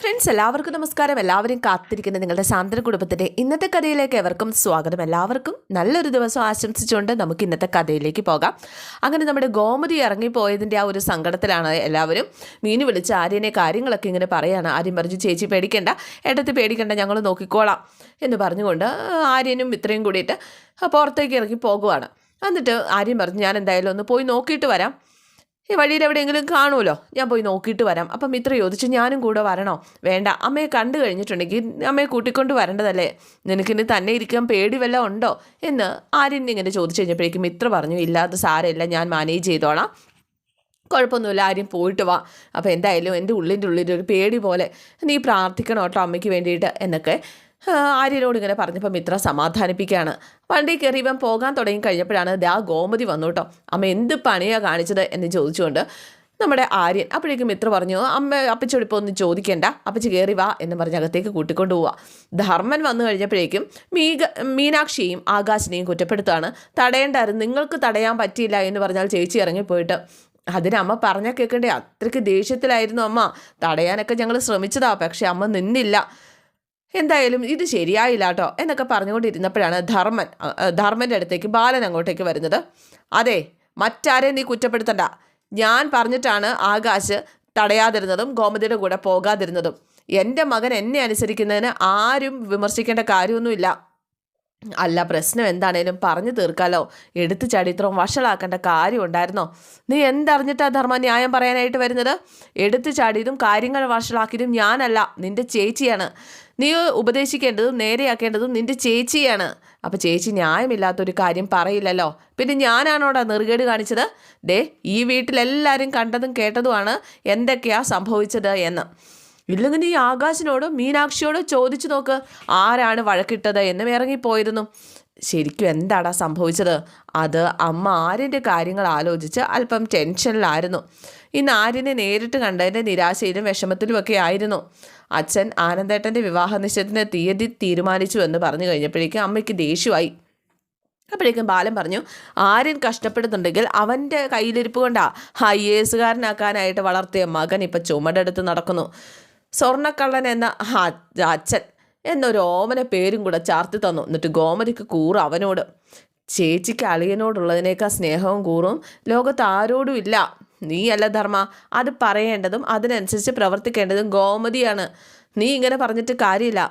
Friends എല്ലാവർക്കും നമസ്കാരം. എല്ലാവരും കാത്തിരിക്കുന്ന നിങ്ങളുടെ സാന്ത്വന കുടുംബത്തിന്റെ ഇന്നത്തെ കഥയിലേക്ക് എവർക്കും സ്വാഗതം. എല്ലാവർക്കും നല്ലൊരു ദിവസം ആശംസിച്ചുകൊണ്ട് നമുക്ക് ഇന്നത്തെ കഥയിലേക്ക് പോകാം. അങ്ങനെ നമ്മുടെ ഗോമതി ഇറങ്ങിപ്പോയതിന്റെ ആ ഒരു സങ്കടത്തിലാണ് എല്ലാവരും. മീനു വിളിച്ച് ആര്യനെ കാര്യങ്ങളൊക്കെ ഇങ്ങനെ പറയാണ്. ആര്യം പറഞ്ഞു ചേച്ചി പേടിക്കണ്ട. ഏട്ടത്തി പേടിക്കണ്ട. ഞങ്ങൾ നോക്കിക്കോളാം. എന്ന് പറഞ്ഞുകൊണ്ട് ആര്യനും ഇത്രയും കൂടിയിട്ട് പുറത്തേക്ക് ഇറങ്ങി പോകുവാണ്. എന്നിട്ട് ആര്യം പറഞ്ഞു ഞാൻ എന്തായാലും ഒന്ന് പോയി നോക്കിയിട്ട് വരാം. ഈ വഴിയിൽ എവിടെയെങ്കിലും കാണുമല്ലോ? ഞാൻ പോയി നോക്കിയിട്ട് വരാം. അപ്പം മിത്ര ചോദിച്ചു ഞാനും കൂടെ വരണോ? വേണ്ട. അമ്മയെ കണ്ടു കഴിഞ്ഞിട്ടുണ്ടെങ്കിൽ അമ്മയെ കൂട്ടിക്കൊണ്ട് വരേണ്ടതല്ലേ? നിനക്കിനി തന്നെ ഇരിക്കാൻ പേടി വല്ല ഉണ്ടോ? എന്ന് ആര്യൻ ഇങ്ങനെ ചോദിച്ചു കഴിഞ്ഞപ്പോഴേക്കും മിത്ര പറഞ്ഞു ഇല്ലാത്ത സാരമില്ല ഞാൻ മാനേജ് ചെയ്തോളാം. കുഴപ്പമൊന്നുമില്ല ആരും പോയിട്ട് വാ. അപ്പോൾ എന്തായാലും എന്റെ ഉള്ളിന്റെ ഉള്ളിന്റെ ഒരു പേടി പോലെ നീ പ്രാർത്ഥിക്കണം കേട്ടോ അമ്മയ്ക്ക് വേണ്ടിയിട്ട് എന്നൊക്കെ ആര്യനോട് ഇങ്ങനെ പറഞ്ഞപ്പോൾ മിത്ര സമാധാനിപ്പിക്കുകയാണ്. വണ്ടി കയറി ഇവൻ പോകാൻ തുടങ്ങി കഴിഞ്ഞപ്പോഴാണ് ദാ ഗോമതി വന്നു കേട്ടോ അമ്മ എന്ത് പണിയാണ് കാണിച്ചത് എന്ന് ചോദിച്ചുകൊണ്ട് നമ്മുടെ ആര്യൻ അപ്പോഴേക്കും മിത്ര പറഞ്ഞു അമ്മ അപ്പച്ചോട് ഇപ്പോൾ ഒന്ന് ചോദിക്കേണ്ട. അപ്പച്ചി കയറി വാ എന്ന് പറഞ്ഞ് അകത്തേക്ക് കൂട്ടിക്കൊണ്ട് പോവാ. ധർമ്മൻ വന്നു കഴിഞ്ഞപ്പോഴേക്കും മീക മീനാക്ഷിയെയും ആകാശിനെയും കുറ്റപ്പെടുത്താണ് തടയേണ്ടായിരുന്നു നിങ്ങൾക്ക് തടയാൻ പറ്റിയില്ല എന്ന് പറഞ്ഞാൽ ചേച്ചി ഇറങ്ങിപ്പോയിട്ട്. അതിന് അമ്മ പറഞ്ഞാൽ കേൾക്കണ്ടേ? അത്രയ്ക്ക് ദേഷ്യത്തിലായിരുന്നു അമ്മ. തടയാനൊക്കെ ഞങ്ങൾ ശ്രമിച്ചതാ. പക്ഷേ അമ്മ നിന്നില്ല. എന്തായാലും ഇത് ശരിയായില്ല കേട്ടോ എന്നൊക്കെ പറഞ്ഞുകൊണ്ടിരുന്നപ്പോഴാണ് ധർമ്മൻ ധർമ്മന്റെ അടുത്തേക്ക് ബാലൻ അങ്ങോട്ടേക്ക് വരുന്നത്. അതെ മറ്റാരെ നീ കുറ്റപ്പെടുത്തണ്ട. ഞാൻ പറഞ്ഞിട്ടാണ് ആകാശ് തടയാതിരുന്നതും ഗോമതിയുടെ കൂടെ പോകാതിരുന്നതും. എന്റെ മകൻ എന്നെ അനുസരിക്കുന്നതിന് ആരും വിമർശിക്കേണ്ട കാര്യമൊന്നുമില്ല. അല്ല പ്രശ്നം എന്താണേലും പറഞ്ഞു തീർക്കാലോ. എടുത്തു ചാടി വഷളാക്കേണ്ട കാര്യം ഉണ്ടായിരുന്നോ നീ എന്തറിഞ്ഞിട്ടാ ധർമ്മ ന്യായം പറയാനായിട്ട് വരുന്നത്? എടുത്തു ചാടിയതും കാര്യങ്ങൾ വഷളാക്കിയതും ഞാനല്ല നിന്റെ ചേച്ചിയാണ്. നീ ഉപദേശിക്കേണ്ടതും നേരെയാക്കേണ്ടതും നിന്റെ ചേച്ചിയാണ്. അപ്പോൾ ചേച്ചി ന്യായമില്ലാത്തൊരു കാര്യം പറയില്ലല്ലോ. പിന്നെ ഞാനാണോടാ നെറുകേട് കാണിച്ചത്? ദേ ഈ വീട്ടിലെല്ലാവരും കണ്ടതും കേട്ടതുമാണ് എന്തൊക്കെയാ സംഭവിച്ചത് എന്ന്. ഇല്ലെങ്കിൽ നീ ആകാശിനോടും മീനാക്ഷിയോടും ചോദിച്ചു നോക്ക് ആരാണ് വഴക്കിട്ടത് എന്നും ഇറങ്ങിപ്പോയിരുന്നു. ശരിക്കും എന്താടാ സംഭവിച്ചത്? അത് അമ്മ ആര്യന്റെ കാര്യങ്ങൾ ആലോചിച്ച് അല്പം ടെൻഷനിലായിരുന്നു. ഇന്ന് ആര്യനെ നേരിട്ട് കണ്ടതിന്റെ നിരാശയിലും വിഷമത്തിലുമൊക്കെ ആയിരുന്നു. അച്ഛൻ ആനന്ദേട്ടന്റെ വിവാഹ നിശ്ചയത്തിന് തീയതി തീരുമാനിച്ചു എന്ന് പറഞ്ഞു കഴിഞ്ഞപ്പോഴേക്കും അമ്മയ്ക്ക് ദേഷ്യമായി. അപ്പോഴേക്കും ബാലൻ പറഞ്ഞു ആര്യൻ കഷ്ടപ്പെടുന്നുണ്ടെങ്കിൽ അവന്റെ കയ്യിലിരിപ്പ് കൊണ്ടാണ് ഐ എ എസുകാരനാക്കാനായിട്ട് വളർത്തിയ മകൻ ഇപ്പം ചുമടെടുത്ത് നടക്കുന്നു. സ്വർണക്കള്ളൻ എന്ന അച്ഛൻ എന്നൊരു ഓമന പേരും കൂടെ ചാർത്തി തന്നു. എന്നിട്ട് ഗോമതിക്ക് കൂറ് അവനോട്. ചേച്ചിക്ക് അളിയനോടുള്ളതിനേക്കാൾ സ്നേഹവും കൂറും ലോകത്ത് ആരോടും ഇല്ല. നീയല്ല ധർമ്മ അത് പറയേണ്ടതും അതിനനുസരിച്ച് പ്രവർത്തിക്കേണ്ടതും ഗോമതിയാണ്. നീ ഇങ്ങനെ പറഞ്ഞിട്ട് കാര്യമില്ല.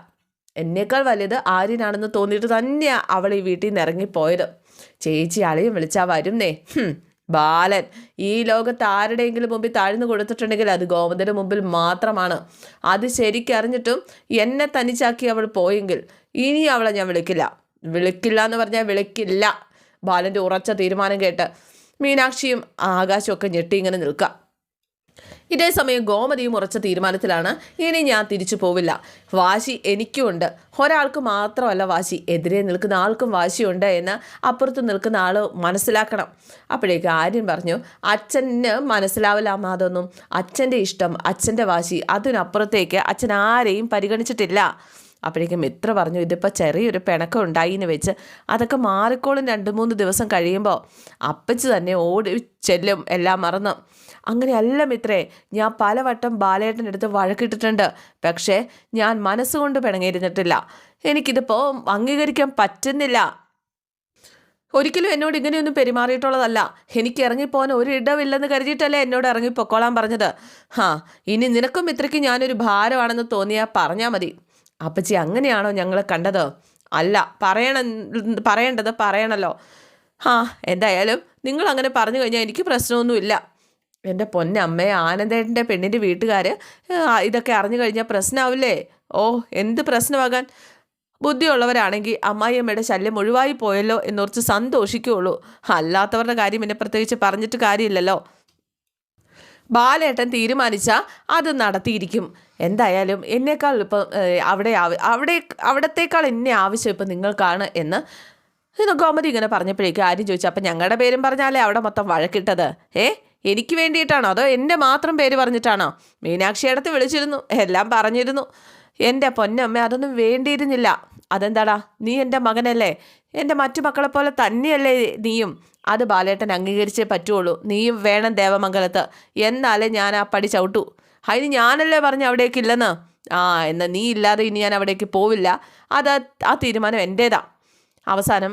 എന്നേക്കാൾ വലുത് ആര്യനാണെന്ന് തോന്നിയിട്ട് തന്നെയാണ് അവൾ ഈ വീട്ടിൽ നിന്ന് ഇറങ്ങിപ്പോയത്. ചേച്ചി അളിയും വിളിച്ചാൽ വരുന്നേ. ബാലൻ. ഈ ലോകത്ത് ആരുടെയെങ്കിലും മുമ്പിൽ താഴ്ന്നു കൊടുത്തിട്ടുണ്ടെങ്കിൽ അത് ഗോമതിയുടെ മുമ്പിൽ മാത്രമാണ്. അത് ശരിക്കറിഞ്ഞിട്ടും എന്നെ തനിച്ചാക്കി അവൾ പോയെങ്കിൽ ഇനി അവളെ ഞാൻ വിളിക്കില്ല. വിളിക്കില്ല എന്ന് പറഞ്ഞാൽ വിളിക്കില്ല. ബാലന്റെ ഉറച്ച തീരുമാനം കേട്ട് മീനാക്ഷിയും ആകാശമൊക്കെ ഞെട്ടി ഇങ്ങനെ നിൽക്കുക. ഇതേ സമയം ഗോമതിയും ഉറച്ച തീരുമാനത്തിലാണ് ഇനി ഞാൻ തിരിച്ചു പോവില്ല. വാശി എനിക്കുമുണ്ട് ഒരാൾക്ക് മാത്രമല്ല വാശി. എതിരെ നിൽക്കുന്ന ആൾക്കും വാശിയുണ്ട് എന്ന് അപ്പുറത്ത് നിൽക്കുന്ന ആൾ മനസ്സിലാക്കണം. അപ്പോഴേക്ക് ആര്യൻ പറഞ്ഞു അച്ഛന് മനസ്സിലാവില്ല അമ്മ അതൊന്നും അച്ഛന്റെ ഇഷ്ടം അച്ഛന്റെ വാശി. അതിനപ്പുറത്തേക്ക് അച്ഛൻ ആരെയും പരിഗണിച്ചിട്ടില്ല. അപ്പോഴേക്കും മിത്ര പറഞ്ഞു ഇതിപ്പോൾ ചെറിയൊരു പിണക്കം ഉണ്ടായി എന്ന് വെച്ച് അതൊക്കെ മാറിക്കോളും രണ്ട് മൂന്ന് ദിവസം കഴിയുമ്പോൾ അപ്പച്ച് തന്നെ ഓടി ചെല്ലും എല്ലാം മറന്ന്. അങ്ങനെയല്ല മിത്രേ ഞാൻ പലവട്ടം ബാലേട്ടന്റെ അടുത്ത് വഴക്കിട്ടിട്ടുണ്ട്. പക്ഷേ ഞാൻ മനസ്സുകൊണ്ട് പിണങ്ങിയിരുന്നിട്ടില്ല. എനിക്കിതിപ്പോൾ അംഗീകരിക്കാൻ പറ്റുന്നില്ല. ഒരിക്കലും എന്നോട് ഇങ്ങനെയൊന്നും പെരുമാറിയിട്ടുള്ളതല്ല. എനിക്ക് ഇറങ്ങിപ്പോകാൻ ഒരു ഇടമില്ലെന്ന് കരുതിയിട്ടല്ലേ എന്നോട് ഇറങ്ങിപ്പോക്കോളാൻ പറഞ്ഞത്. ഹാ ഇനി നിനക്കും ഇത്രയ്ക്ക് ഞാനൊരു ഭാരമാണെന്ന് തോന്നിയാൽ പറഞ്ഞാൽ മതി. അപ്പച്ചി അങ്ങനെയാണോ ഞങ്ങൾ കണ്ടത്? അല്ല പറയണ പറയേണ്ടത് പറയണല്ലോ. ആ എന്തായാലും നിങ്ങൾ അങ്ങനെ പറഞ്ഞു കഴിഞ്ഞാൽ എനിക്ക് പ്രശ്നമൊന്നുമില്ല. എന്റെ പൊന്നമ്മയെ ആനന്ദേട്ടന്റെ പെണ്ണിന്റെ വീട്ടുകാർ ഇതൊക്കെ അറിഞ്ഞു കഴിഞ്ഞാൽ പ്രശ്നമാവില്ലേ ഓ എന്ത് പ്രശ്നമാകാൻ? ബുദ്ധിയുള്ളവരാണെങ്കിൽ അമ്മായിയമ്മയുടെ ശല്യം ഒഴിവായി പോയല്ലോ എന്നോർത്ത് സന്തോഷിക്കുകയുള്ളൂ. അല്ലാത്തവരുടെ കാര്യം എന്നെ പ്രത്യേകിച്ച് പറഞ്ഞിട്ട് കാര്യമില്ലല്ലോ. ബാലേട്ടൻ തീരുമാനിച്ച അത് നടത്തിയിരിക്കും. എന്തായാലും എന്നേക്കാൾ ഇപ്പം അവിടെ അവിടെ അവിടത്തേക്കാൾ എന്നെ ആവശ്യം ഇപ്പം നിങ്ങൾക്കാണ് എന്ന് ഗോമതി ഇങ്ങനെ പറഞ്ഞപ്പോഴേക്കും ആരും ചോദിച്ചു അപ്പം ഞങ്ങളുടെ പേരും പറഞ്ഞാലേ അവിടെ മൊത്തം വഴക്കിട്ടത്? ഏ എനിക്ക് വേണ്ടിയിട്ടാണോ? അതോ എന്റെ മാത്രം പേര് പറഞ്ഞിട്ടാണോ? മീനാക്ഷി അടുത്ത് വിളിച്ചിരുന്നു എല്ലാം പറഞ്ഞിരുന്നു. എന്റെ പൊന്നമ്മ അതൊന്നും വേണ്ടിയിരുന്നില്ല. അതെന്താടാ നീ എന്റെ മകനല്ലേ? എന്റെ മറ്റു മക്കളെ പോലെ തന്നെയല്ലേ നീയും? അത് ബാലേട്ടൻ അംഗീകരിച്ചേ പറ്റുള്ളൂ. നീയും വേണം ദേവമംഗലത്ത്. എന്നാലേ ഞാൻ ആ പടി ചവിട്ടു. അതിന് ഞാനല്ലേ പറഞ്ഞു അവിടേക്കില്ലെന്ന് ആ എന്നാൽ നീ ഇല്ലാതെ ഇനി ഞാൻ അവിടേക്ക് പോവില്ല. അത് ആ തീരുമാനം എന്റേതാ അവസാനം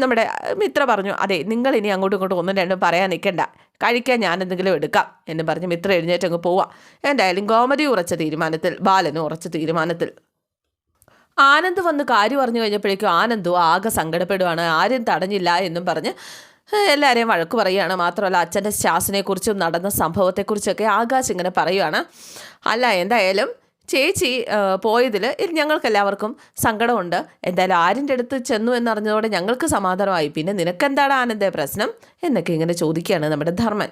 നമ്മുടെ മിത്ര പറഞ്ഞു അതെ നിങ്ങൾ ഇനി അങ്ങോട്ടും ഇങ്ങോട്ടും ഒന്നും രണ്ടും പറയാൻ നിൽക്കണ്ട. കഴിക്കാൻ ഞാൻ എന്തെങ്കിലും എടുക്കാം എന്ന് പറഞ്ഞ് മിത്ര എഴുന്നേറ്റ് അങ്ങ് പോവാം. എന്തായാലും ഗോമതി ഉറച്ച തീരുമാനത്തിൽ ബാലനും ഉറച്ച തീരുമാനത്തിൽ. ആനന്ദ് വന്ന് കാര്യം പറഞ്ഞു കഴിഞ്ഞപ്പോഴേക്കും ആനന്ദു ആകെ സങ്കടപ്പെടുവാണ്. ആരും തടഞ്ഞില്ല എന്നും പറഞ്ഞ് എല്ലാവരെയും വഴക്ക് പറയുകയാണ്. മാത്രമല്ല അച്ഛന്റെ ശാസനെക്കുറിച്ചും നടന്ന സംഭവത്തെക്കുറിച്ചൊക്കെ ആകാശ് ഇങ്ങനെ പറയുവാണ്. അല്ല എന്തായാലും ചേച്ചി പോയതിൽ ഞങ്ങൾക്ക് എല്ലാവർക്കും സങ്കടമുണ്ട്. എന്തായാലും ആരിന്റെ അടുത്ത് ചെന്നു എന്നറിഞ്ഞതോടെ ഞങ്ങൾക്ക് സമാധാനമായി. പിന്നെ നിനക്കെന്താണ് ആനന്ദേ പ്രശ്നം? എന്നൊക്കെ ഇങ്ങനെ ചോദിക്കുകയാണ് നമ്മുടെ ധർമ്മൻ.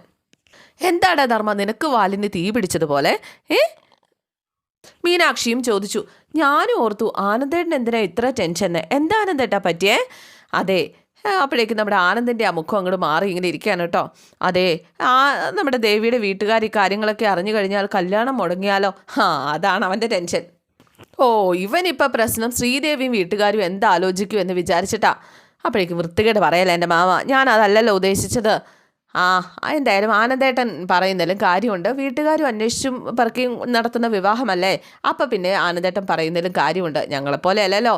എന്താടാ ധർമ്മ നിനക്ക് വാലിന് തീ പിടിച്ചതുപോലെ ഏ? മീനാക്ഷിയും ചോദിച്ചു ഞാനും ഓർത്തു ആനന്ദേട്ടൻ എന്തിനാ ഇത്ര ടെൻഷൻ എന്താ ആനന്ദേട്ടാ പറ്റിയേ? അതെ അപ്പോഴേക്കും നമ്മുടെ ആനന്ദിന്റെ ആ മുഖം അങ്ങോട്ട് മാറി ഇങ്ങനെ ഇരിക്കുകയാണ് കേട്ടോ. അതെ ആ നമ്മുടെ ദേവിയുടെ വീട്ടുകാർ ഈ കാര്യങ്ങളൊക്കെ അറിഞ്ഞു കഴിഞ്ഞാൽ കല്യാണം മുടങ്ങിയാലോ? ആ അതാണ് അവന്റെ ടെൻഷൻ. ഓ ഇവനിപ്പോൾ പ്രശ്നം ശ്രീദേവിയും വീട്ടുകാരും എന്താലോചിക്കും എന്ന് വിചാരിച്ചിട്ടാ? അപ്പോഴേക്കും വൃത്തികേട് പറയല്ലേ എന്റെ മാമ ഞാൻ അതല്ലല്ലോ ഉദ്ദേശിച്ചത്. ആ എന്തായാലും ആനന്ദേട്ടൻ പറയുന്നതിലും കാര്യമുണ്ട്. വീട്ടുകാരും അന്വേഷിച്ചും പറക്കിയും നടത്തുന്ന വിവാഹമല്ലേ? അപ്പം പിന്നെ ആനന്ദേട്ടൻ പറയുന്നതിലും കാര്യമുണ്ട്. ഞങ്ങളെപ്പോലെ അല്ലല്ലോ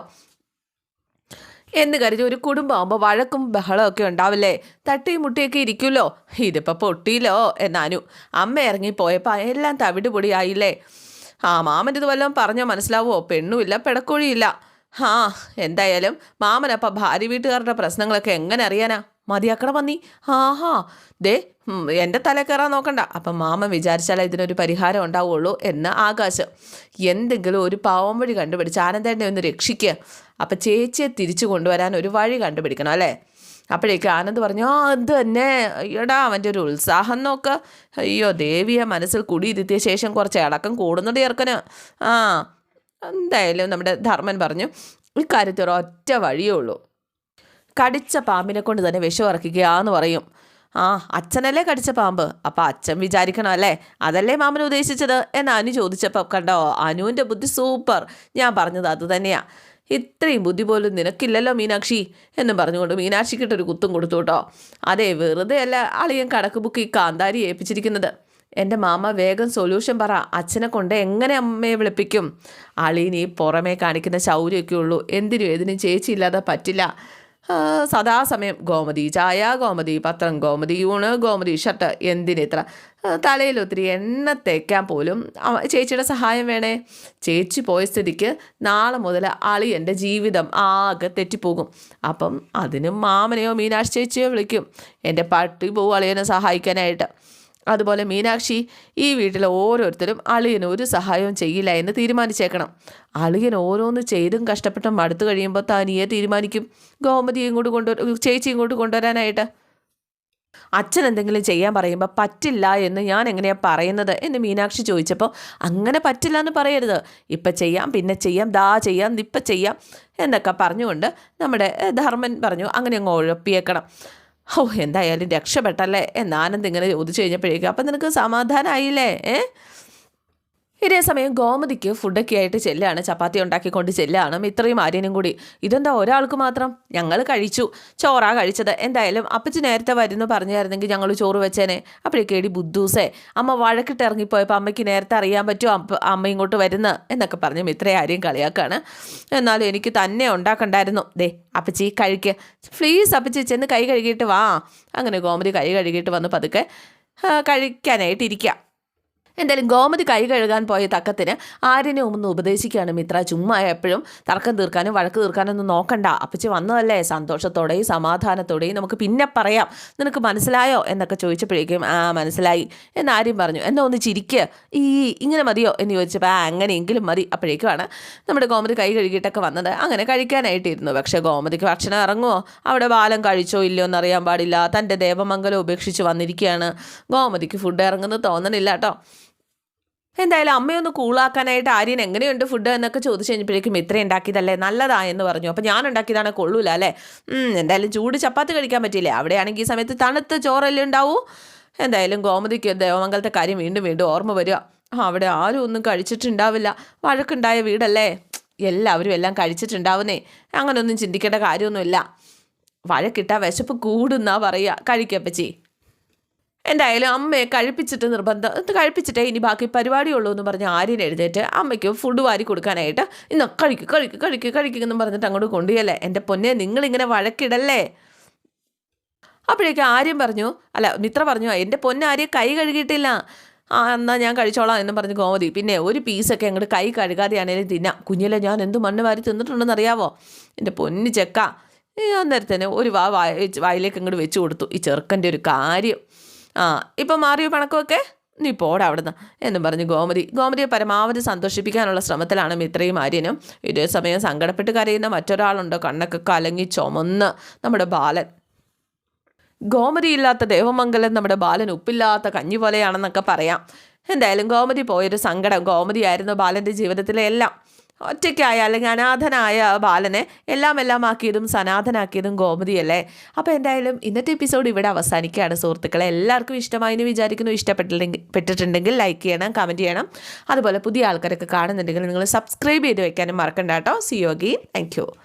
എന്ന് കരുതി ഒരു കുടുംബമാകുമ്പോൾ വഴക്കും ബഹളവും ഒക്കെ ഉണ്ടാവില്ലേ? തട്ടിയും മുട്ടിയൊക്കെ ഇരിക്കുമല്ലോ. ഇതിപ്പോൾ പൊട്ടിയില്ലോ എന്നാനു അമ്മ ഇറങ്ങിപ്പോയപ്പോൾ എല്ലാം തവിട് പൊടിയായില്ലേ ആ മാമൻ ഇത് വല്ലതും പറഞ്ഞാൽ മനസ്സിലാവുമോ പെണ്ണുമില്ല പെടക്കുഴിയില്ല. ആ എന്തായാലും മാമനപ്പം ഭാര്യ വീട്ടുകാരുടെ പ്രശ്നങ്ങളൊക്കെ എങ്ങനെ അറിയാനാ? മതിയാക്കണ പന്നി. ആഹാ. ദേ എന്റെ തല കയറാൻ നോക്കണ്ട. അപ്പം മാമൻ വിചാരിച്ചാലേ ഇതിനൊരു പരിഹാരം ഉണ്ടാവുള്ളൂ എന്ന് ആകാശം. എന്തെങ്കിലും ഒരു പാവം വഴി കണ്ടുപിടിച്ച് ആനന്ദേട്ടനെ ഒന്ന് രക്ഷിക്കുക അപ്പം ചേച്ചിയെ തിരിച്ചു കൊണ്ടുവരാൻ ഒരു വഴി കണ്ടുപിടിക്കണം അല്ലേ? അപ്പോഴേക്ക് ആനന്ദ് പറഞ്ഞു ആ അത് തന്നെ. അയ്യടാ അവന്റെ ഒരു ഉത്സാഹം നോക്ക്. അയ്യോ ദേവിയെ മനസ്സിൽ കുടിയിരുത്തിയ ശേഷം കുറച്ച് ഇളക്കം കൂടുന്നുണ്ട് ചേർക്കന് ആ എന്തായാലും നമ്മുടെ ധർമ്മൻ പറഞ്ഞു ഇക്കാര്യത്തിൽ ഒറ്റ വഴിയേ ഉള്ളൂ. കടിച്ച പാമ്പിനെ കൊണ്ട് തന്നെ വിഷം ഇറക്കുക എന്ന് പറയും. ആ അച്ഛനല്ലേ കടിച്ച പാമ്പ്? അപ്പം അച്ഛൻ വിചാരിക്കണം അല്ലേ? അതല്ലേ മാമൻ ഉദ്ദേശിച്ചത്? എന്ന് അനു ചോദിച്ചപ്പോൾ കണ്ടോ അനുവിന്റെ ബുദ്ധി സൂപ്പർ. ഞാൻ പറഞ്ഞത് അത് തന്നെയാ. ഇത്രയും ബുദ്ധി പോലും നിനക്കില്ലല്ലോ മീനാക്ഷി എന്നും പറഞ്ഞുകൊണ്ട് മീനാക്ഷിക്കിട്ടൊരു കുത്തും കൊടുത്തു കേട്ടോ. അതെ വെറുതെ അല്ല അളിയൻ കടക്ക് ബുക്ക് ഈ കാന്താരി ഏൽപ്പിച്ചിരിക്കുന്നത്. എന്റെ മാമ വേഗം സൊല്യൂഷൻ പറ. അച്ഛനെ കൊണ്ട് എങ്ങനെ അമ്മയെ വിളിപ്പിക്കും? അളിയൻ ഈ പുറമേ കാണിക്കുന്ന ശൗര്യമൊക്കെ ഉള്ളൂ. എന്തിനും ഏതിനും ചേച്ചി ഇല്ലാതെ പറ്റില്ല. സദാസമയം ഗോമതി ചായ ഗോമതി പത്രം ഗോമതി യൂണ് ഗോമതി ഷർട്ട് എന്തിനിത്ര തലയിൽ ഒത്തിരി എണ്ണ തേക്കാൻ പോലും ചേച്ചിയുടെ സഹായം വേണേ? ചേച്ചി പോയ സ്ഥിതിക്ക് നാളെ മുതൽ അളി എന്റെ ജീവിതം ആകെ തെറ്റിപ്പോകും. അപ്പം അതിനും മാമനെയോ മീനാക്ഷി ചേച്ചിയോ വിളിക്കും. എന്റെ പട്ടി പോവും അളിയനെ സഹായിക്കാനായിട്ട്. അതുപോലെ മീനാക്ഷി ഈ വീട്ടിലെ ഓരോരുത്തരും അളിയന് ഒരു സഹായവും ചെയ്യില്ല എന്ന് തീരുമാനിച്ചേക്കണം. അളിയൻ ഓരോന്ന് ചെയ്തും കഷ്ടപ്പെട്ടും മടുത്തു കഴിയുമ്പോൾ തനിയെ തീരുമാനിക്കും. ഗോമതിയെ ഇങ്ങോട്ട് കൊണ്ടുവര ചേച്ചി ഇങ്ങോട്ട് കൊണ്ടുവരാനായിട്ട്. അച്ഛൻ എന്തെങ്കിലും ചെയ്യാൻ പറയുമ്പോൾ പറ്റില്ല എന്ന് ഞാൻ എങ്ങനെയാണ് പറയുന്നത് എന്ന് മീനാക്ഷി ചോദിച്ചപ്പോൾ അങ്ങനെ പറ്റില്ല എന്ന് പറയരുത്. ഇപ്പം ചെയ്യാം പിന്നെ ചെയ്യാം ദാ ചെയ്യാം ഇപ്പം ചെയ്യാം എന്നൊക്കെ പറഞ്ഞുകൊണ്ട് നമ്മുടെ ധർമ്മൻ പറഞ്ഞു അങ്ങനെ അങ്ങ് ഉഴപ്പിയേക്കണം ഓ എന്തായാലും രക്ഷപ്പെട്ടല്ലേ? എന്ന് ആനന്ദ് ഇങ്ങനെ ചോദിച്ചു കഴിഞ്ഞപ്പോഴേക്കും അപ്പം നിനക്ക് സമാധാനമായില്ലേ ഏ? ഇതേ സമയം ഗോമതിക്ക് ഫുഡൊക്കെ ആയിട്ട് ചെല്ലാണ്. ചപ്പാത്തി ഉണ്ടാക്കിക്കൊണ്ട് ചെല്ലാണ്. ഇത്രയും ആര്യനും കൂടി. ഇതെന്താ ഒരാൾക്ക് മാത്രം? ഞങ്ങൾ കഴിച്ചു. ചോറാ കഴിച്ചത്. എന്തായാലും അപ്പച്ചി നേരത്തെ വരുന്നു പറഞ്ഞായിരുന്നെങ്കിൽ ഞങ്ങൾ ചോറ് വെച്ചേനെ. അപ്പോഴേക്കേടി ബുദ്ധൂസേ അമ്മ വഴക്കിട്ട് ഇറങ്ങിപ്പോയപ്പോൾ അമ്മയ്ക്ക് നേരത്തെ അറിയാൻ പറ്റുമോ അപ്പ അമ്മ ഇങ്ങോട്ട് വരുന്ന? എന്നൊക്കെ പറഞ്ഞ് മിത്രയെ ആരെയും കളിയാക്കാണ്. എന്നാലും എനിക്ക് തന്നെ ഉണ്ടാക്കണ്ടായിരുന്നു. ദേ അപ്പച്ചി കഴിക്ക്. പ്ലീസ് അപ്പച്ചി ചെന്ന് കൈ കഴുകിയിട്ട് വാ. അങ്ങനെ ഗോമതി കൈ കഴുകിയിട്ട് വന്ന് പതുക്കെ കഴിക്കാനായിട്ടിരിക്കുക എന്തായാലും ഗോമതി കൈ കഴുകാൻ പോയ തക്കത്തിന് ആര്യനെ ഒന്ന് ഉപദേശിക്കുകയാണ് മിത്ര. ചുമ്മാ എപ്പോഴും തർക്കം തീർക്കാനും വഴക്ക് തീർക്കാനും ഒന്നും നോക്കണ്ട. അപ്പച്ചി വന്നതല്ലേ? സന്തോഷത്തോടെയും സമാധാനത്തോടെയും നമുക്ക് പിന്നെ പറയാം. നിനക്ക് മനസ്സിലായോ? എന്നൊക്കെ ചോദിച്ചപ്പോഴേക്കും ആ മനസ്സിലായി. എന്ന് ആര്യം പറഞ്ഞു. എന്നാ ഒന്ന് ചിരിക്കുക ഈ ഇങ്ങനെ മതിയോ? എന്ന് ചോദിച്ചപ്പോൾ ആ അങ്ങനെയെങ്കിലും മതി. അപ്പോഴേക്കുമാണ് നമ്മുടെ ഗോമതി കൈ കഴുകിയിട്ടൊക്കെ വന്നത്. അങ്ങനെ കഴിക്കാനായിട്ടിരുന്നു. പക്ഷേ ഗോമതിക്ക് ഭക്ഷണം ഇറങ്ങുമോ? അവിടെ ബാലം കഴിച്ചോ ഇല്ലയോ എന്നറിയാൻ പാടില്ല. തന്റെ ദേവമംഗലം ഉപേക്ഷിച്ച് വന്നിരിക്കുകയാണ്. ഗോമതിക്ക് ഫുഡ് ഇറങ്ങുന്നത് തോന്നണില്ല കേട്ടോ. എന്തായാലും അമ്മയൊന്ന് കൂളാക്കാനായിട്ട് ആര്യൻ എങ്ങനെയുണ്ട് ഫുഡ് എന്നൊക്കെ ചോദിച്ചു കഴിഞ്ഞപ്പോഴേക്കും ഇത്ര ഉണ്ടാക്കിയതല്ലേ? നല്ലതാ എന്ന് പറഞ്ഞു. അപ്പോൾ ഞാൻ ഉണ്ടാക്കിയതാണ് കൊള്ളൂല അല്ലേ? എന്തായാലും ചൂട് ചപ്പാത്തി കഴിക്കാൻ പറ്റിയില്ലേ? അവിടെയാണെങ്കിൽ ഈ സമയത്ത് തണുത്ത ചോറല്ലേ ഉണ്ടാവൂ? എന്തായാലും ഗോമതിക്ക് ദേവമംഗലത്തെ കാര്യം വീണ്ടും വീണ്ടും ഓർമ്മ വരിക. അവിടെ ആരും ഒന്നും കഴിച്ചിട്ടുണ്ടാവില്ല. വഴക്കുണ്ടായ വീടല്ലേ? എല്ലാവരും എല്ലാം കഴിച്ചിട്ടുണ്ടാവുന്നേ. അങ്ങനെയൊന്നും ചിന്തിക്കേണ്ട കാര്യമൊന്നുമില്ല. വഴക്കിട്ടാൽ വിശപ്പ് കൂടുന്നാ പറയുക. കഴിക്കപ്പച്ചി എന്തായാലും അമ്മയെ കഴിപ്പിച്ചിട്ട് നിർബന്ധം കഴിപ്പിച്ചിട്ടേ ഇനി ബാക്കി പരിപാടിയുള്ളൂ എന്ന് പറഞ്ഞ് ആര്യൻ എഴുന്നേറ്റ് അമ്മയ്ക്ക് ഫുഡ് വാരി കൊടുക്കാനായിട്ട് ഇന്ന് കഴിക്കും കഴിക്കും കഴിക്കും കഴിക്കും എന്ന് പറഞ്ഞിട്ട് അങ്ങോട്ട് കൊണ്ടുപോയല്ലേ? എന്റെ പൊന്നെ നിങ്ങളിങ്ങനെ വഴക്കിടല്ലേ? അപ്പോഴേക്കും ആര്യം പറഞ്ഞു അല്ല മിത്ര പറഞ്ഞു എന്റെ പൊന്നാര്യം കൈ കഴുകിയിട്ടില്ല. ആ എന്നാൽ ഞാൻ കഴിച്ചോളാം എന്ന് പറഞ്ഞ് ഗോമതി പിന്നെ ഒരു പീസൊക്കെ അങ്ങോട്ട് കൈ കഴുകാതെയാണേലും തിന്നാം. കുഞ്ഞിലെ ഞാൻ എന്ത് മണ്ണ് വാരി തിന്നിട്ടുണ്ടെന്ന് അറിയാവോ എന്റെ പൊന്ന് ചെക്ക. ഈ അന്നേരത്തേന് ഒരു വാ വായ വായിലേക്ക് അങ്ങോട്ട് വെച്ച് കൊടുത്തു. ഈ ചെറുക്കന്റെ ഒരു കാര്യം. ആ ഇപ്പം മാറിയോ പണക്കമൊക്കെ? നീ പോടാ അവിടുന്ന് എന്നും പറഞ്ഞ് ഗോമതി. ഗോമതിയെ പരമാവധി സന്തോഷിപ്പിക്കാനുള്ള ശ്രമത്തിലാണ് മിത്രയും ആര്യനും. ഇതേ സമയം സങ്കടപ്പെട്ട് കരയുന്ന മറ്റൊരാളുണ്ടോ കണ്ണൊക്കെ കലങ്ങി ചുമന്ന് നമ്മുടെ ബാലൻ. ഗോമതിയില്ലാത്ത ദേവമംഗലം നമ്മുടെ ബാലൻ ഉപ്പില്ലാത്ത കഞ്ഞി പോലെയാണെന്നൊക്കെ പറയാം. എന്തായാലും ഗോമതി പോയൊരു സങ്കടം. ഗോമതിയായിരുന്നു ബാലന്റെ ജീവിതത്തിലെ എല്ലാം. ഒറ്റയ്ക്കായ അല്ലെങ്കിൽ അനാഥനായ ബാലനെ എല്ലാം എല്ലാം ആക്കിയതും സനാഥനാക്കിയതും ഗോമതിയല്ലേ? അപ്പോൾ എന്തായാലും ഇന്നത്തെ എപ്പിസോഡ് ഇവിടെ അവസാനിക്കുകയാണ്. സുഹൃത്തുക്കളെ എല്ലാവർക്കും ഇഷ്ടമായി എന്ന് വിചാരിക്കുന്നു. ഇഷ്ടപ്പെട്ടില്ലെങ്കിൽ പെട്ടിട്ടുണ്ടെങ്കിൽ ലൈക്ക് ചെയ്യണം കമന്റ് ചെയ്യണം. അതുപോലെ പുതിയ ആൾക്കാരൊക്കെ കാണുന്നുണ്ടെങ്കിൽ നിങ്ങൾ സബ്സ്ക്രൈബ് ചെയ്ത് വെക്കാനും മറക്കണ്ട കേട്ടോ. സി യോഗി താങ്ക്